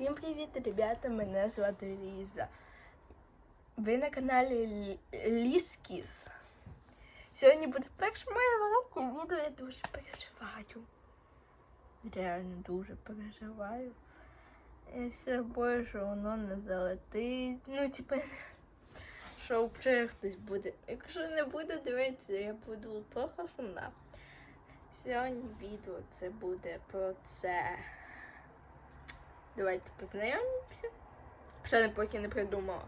Всім привіт, ребята! Мене звати Ліза. Ви на каналі Ліскіс. Сьогодні буде перше моє маленьке відео. Я дуже переживаю. Реально дуже переживаю. Я все бою, що воно не залетить. Ну, типа, що вже хтось буде. Якщо не буде дивитися, я буду трохи сумна. Сьогодні відео це буде про це. Давайте познайомимося. Ще не поки не придумала,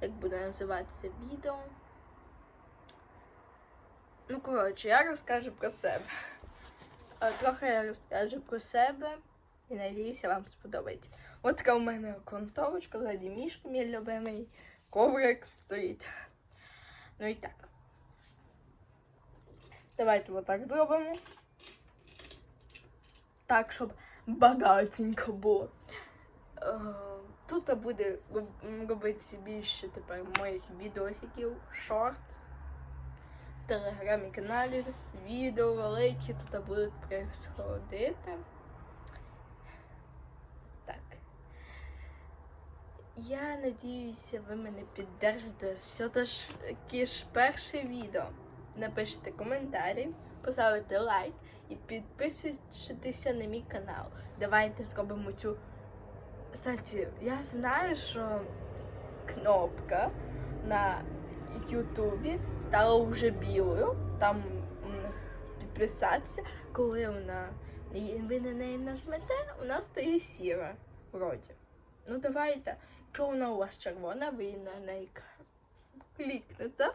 як буде називатися відео. Ну, коротше, я розкажу про себе. Трохи я розкажу про себе і надіюся, вам сподобається. От така у мене контовочка, ззаді мішка, мій любимий коврик стоїть. Ну і так. Давайте отак зробимо. Так, щоб багатенько було. Е, Тут буде роб- робитися більше тепер моїх відосиків, шортс, телеграмі каналі, відео великі тут будуть происходити. Так. Я надіюся, ви мене піддержите все таки ж перше відео. Напишіть коментарі, поставите лайк і підписуйтеся на мій канал. Давайте зробимо цю. Кстати, я знаю, що кнопка на Ютубі стала вже білою. Там підписатися, коли вона ви на неї нажмете, вона стає сіра. Вроді. Ну давайте, якщо вона у вас червона, ви на неї клікнете.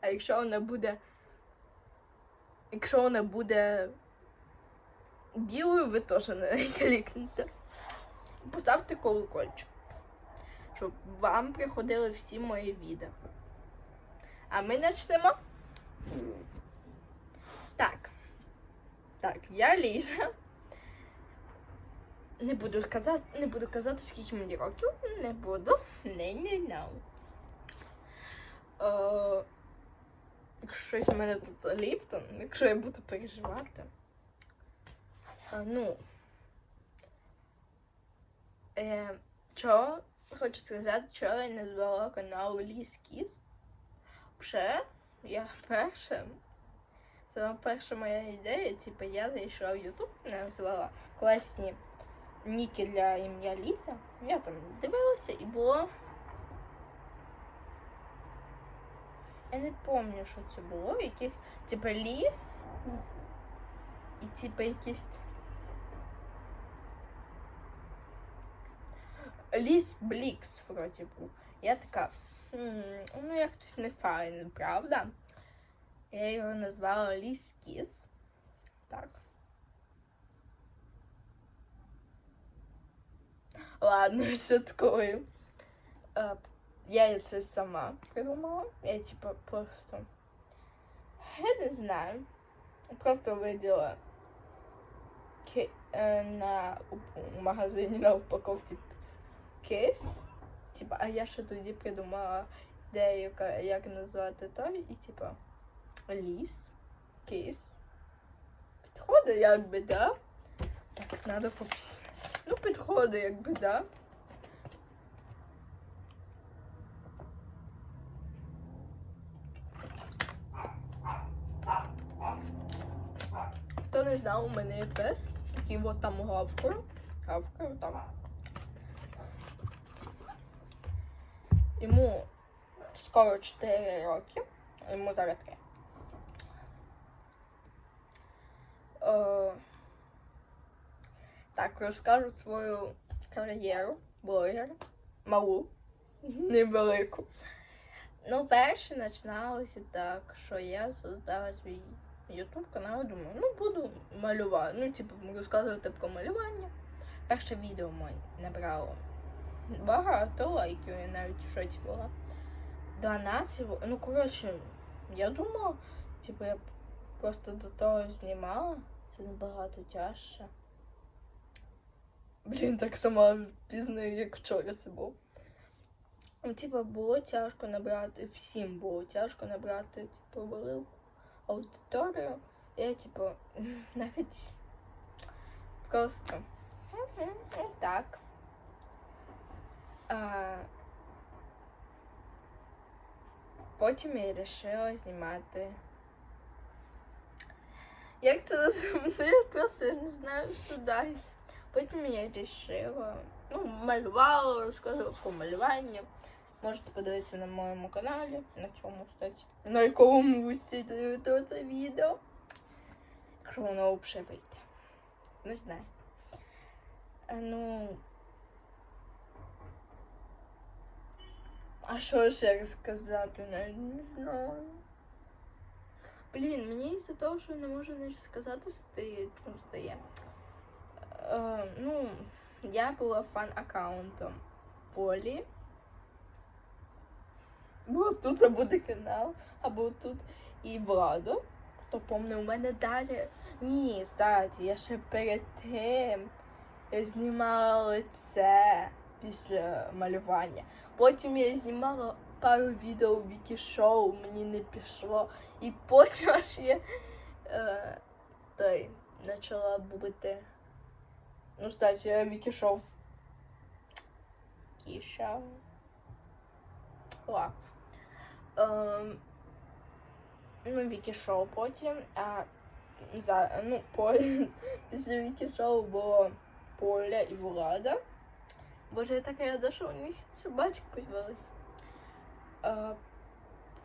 А якщо вона буде. Якщо вона буде білою, ви теж на неї клікнете. Поставте колокольчик, щоб вам приходили всі мої відео. А ми почнемо. Так. Так, я Ліза. Не буду казати, не буду казати, скільки мені років. Не буду. Не, не, не. Е, Якщо в мене тут ліптон, якщо я буду переживати. А, ну. Е, що хочу сказати, що я назвала канал Ліскіс. Вже я перша. Це перша моя ідея. Типу я зайшла в Ютуб, назвала класні ніки для ім'я Ліза. Я там дивилася і було. Я не пам'ятаю, що це було. Якийсь, типу, ліс. І типу якийсь. Ліс Блікс, вроді був. Я така. «М, Ну, якось не файно, правда? Я його назвала Ліс Кіс. Так. Ладно, шуткую. Е, Я це сама придумала. Я типа просто. Я не знаю. Просто виділа ки- е, на у магазині на упаковці кис. Типа, а я ще тоді придумала ідею, як назвати той, і типа ліс, кис. Підходить якби, да? Так, треба поп... Ну, підходить, якби, да. Хто не знав, у мене є пес, який от там гавкає. Гавкає там. Йому скоро 4 роки, йому зараз 3. Е, так, розкажу свою кар'єру блогера. Малу, невелику. Ну, перше починалося так, що я создала свій YouTube канал, думаю, ну буду малювати. Ну, типу, розказувати про малювання. Перше відео моє набрало багато лайків, я навіть в була. 12, ну коротше, я думала, типу, я просто до того знімала. Це набагато тяжче. Блін, так сама пізнаю, як вчора це був. Ну, типу, було тяжко набрати, всім було тяжко набрати, типу, велику аудиторію. Я, типу, навіть просто. Так. Потім я вирішила знімати. Як це? Я просто не знаю, що далі. Потім я вирішила, ну, малювала, розказувала про малювання. Можете подивитися на моєму каналі, на цьому, кстати, на якому ви дивите це відео. Якщо воно взагалі вийде. Не знаю. А, ну. А що ще розказати? Навіть не знаю. Блін, мені із-за того, що я не можу не сказати, стає. Ну, стає. Е, ну, я була фан-аккаунтом Полі. Бо тут буде канал, або тут і Влада. Хто помне, у мене далі. Ні, кстати, я ще перед тим знімала лице після малювання. Потім я знімала пару відео в Вікі Шоу, мені не пішло. І потім аж я е, той, почала бути. Ну, кстати, я Вікі Шоу. Кіша. Ладно. Ем, ну, Вікі Шоу потім. А за, ну, по, після Вікі Шоу було Поля і Влада. Боже, я така рада, що у них собачка появилась. А,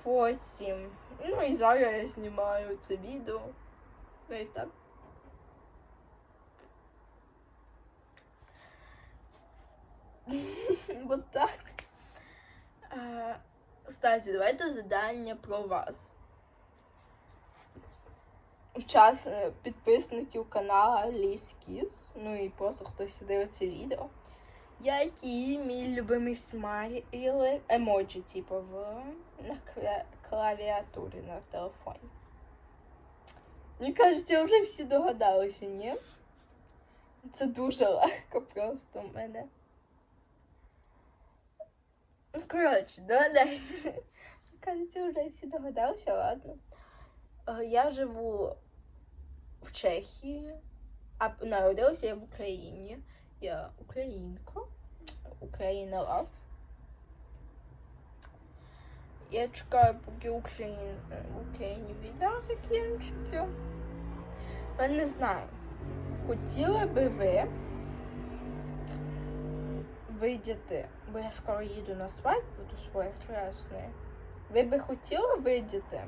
потім. Ну і зараз я знімаю це відео. Ну і так. Вот так. Кстати, давайте задання про вас. Час підписників каналу Ліс Кіс, ну і просто хтось дивиться відео. Які мій любимий смайлик, емоджі, типу, в, на клавіатурі на телефоні. Мені кажеться, вже всі догадалися, ні? Це дуже легко просто в мене. Ну, коротше, догадайтеся. Мені кажеться, вже всі догадалися, ладно. Е, Я живу в Чехії, а народилася я в Україні. Я українка. Україна лав. Я чекаю, поки Україн... Україні війна закінчиться. Я не знаю. Хотіли би ви вийдіти, бо я скоро їду на свадьбу до своєї хресної. Ви би хотіли вийдіти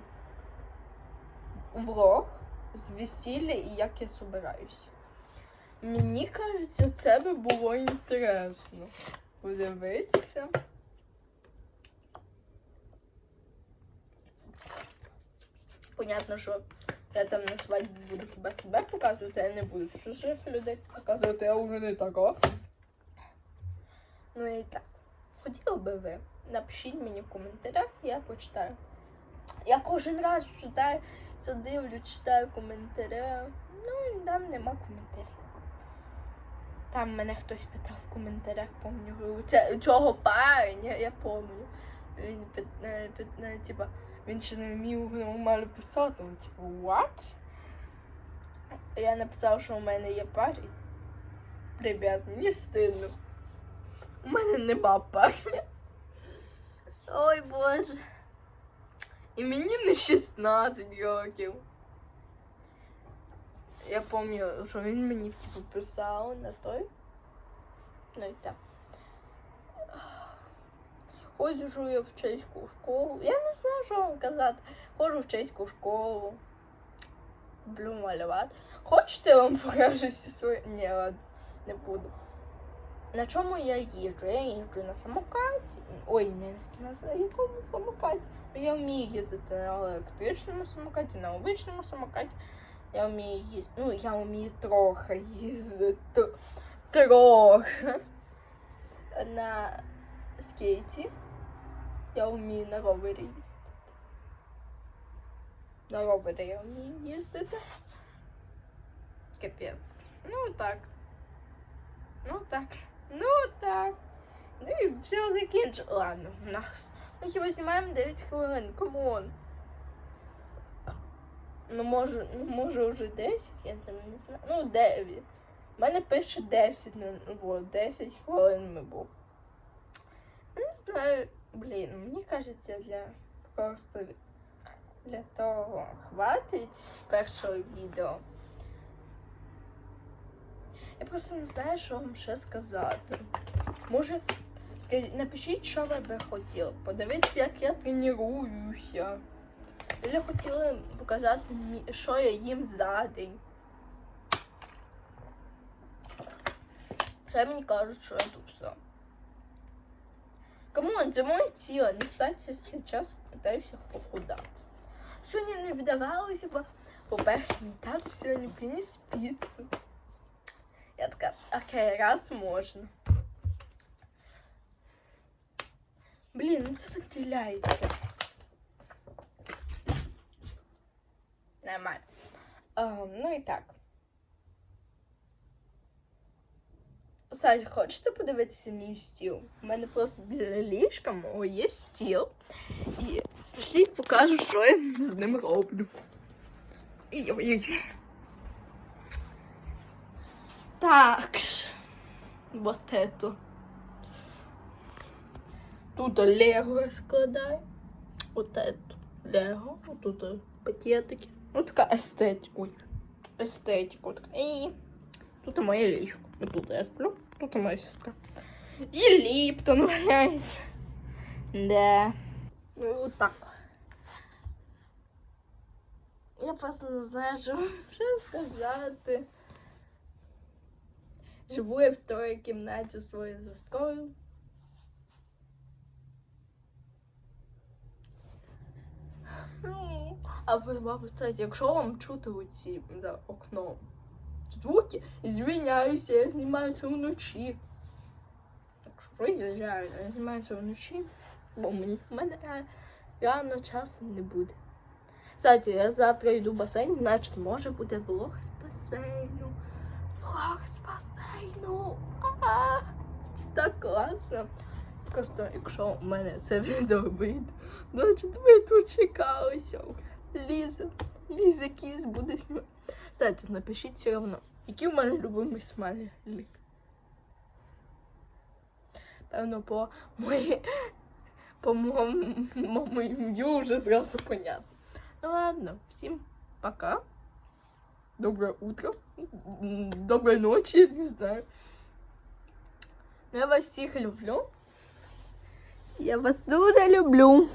влог з весілля і як я собираюсь? Мені кажеться, це би було інтересно подивитися. Понятно, що я там на свадьбі буду хіба себе показувати, я не буду чужих людей показувати, я вже не така. Ну і так. Хотіли би ви? Напишіть мені в коментарях, я почитаю. Я кожен раз читаю, задивлю, читаю коментарі. Ну і там нема коментарів. Там мене хтось питав в коментарях, це цього парня, я пам'ятаю. Він е, е, типа, він ще не вмів нормально писати. Він, типу, what? Я написав, що у мене є парень. Ребят, мені стидно. У мене нема парня. Ой боже. І мені не 16 років. Я пам'ятаю, що він мені типу писав на той. Ну і так. Ходжу я в чеську школу. Я не знаю, що вам казати. Ходжу в чеську школу. Люблю малювати. Хочете я вам покажу свої. Ні, ладно, не буду. На чому я їжджу? Я їжджу на самокаті. Ой, не на якому самокаті? Я вмію їздити на електричному самокаті, на обичному самокаті. Я вмію їздити. Ну, я вмію трохи їздити. Тр- Трохи. На скейті. Я вмію на ровері їздити. На ровері я вмію їздити. Капець. Ну так. Ну так. Ну так. Ну і все закінчило. Ладно, у нас. Ми хіба знімаємо 9 хвилин, камон. Ну може, ну може вже 10, я там не знаю. Ну 9. У мене пише 10, ну от, 10 хвилин ми був. Не знаю, блін, мені кажеться, для просто для того хватить першого відео. Я просто не знаю, що вам ще сказати. Може, скажіть, напишіть, що ви би хотіли. Подивіться, як я тренуюся. Или хотіли показати, мі- що я їм за день. Ще мені кажуть, що я тупса. Камон, це моє тіло. Не стати зараз питаюся похудати. Сьогодні не вдавалося, бо, по-перше, мені так сьогодні приніс піцу. Я така, окей, раз можна. Блін, ну це виділяється. Нормально. А, ну і так. Кстати, хочете подивитися мій стіл? У мене просто біля ліжка мого є стіл. І пошліть покажу, що я з ним роблю. Ой-ой-ой. Так. ж. Вот это. Тут Лего я складаю. Вот это Лего. Вот тут э, пакетики. Вот така естетика. Естетика. І тут моє ліжко. Тут я сплю. Тут моя сестра. І Ліптон валяється. Да. Ну і от так. Я просто не знаю, що вам сказати. Живу я в той кімнаті своєю сестрою. Ну, А ви, кстати, якщо вам чути оці за окном звуки, звиняюся, я знімаю вночі. Якщо ви звичайно, я знімаю це вночі, бо мені в мене ре- реально часу не буде. Кстати, я завтра йду в басейн, значить може буде влог з басейну. Влог з басейну. А-а! Це так класно. Просто якщо в мене це відео вийде, значить ви тут чекалися. Ліза, Ліза Кіс буде знімати. Кстати, напишіть все одно, який у мене любимий смайлик. Певно, по моїй по моєму моєму ім'ю вже зразу понятно. Ну ладно, всім пока. Доброе утро. М, Доброй ночи, не знаю. Ну, Я вас всіх люблю. Я вас дуже люблю.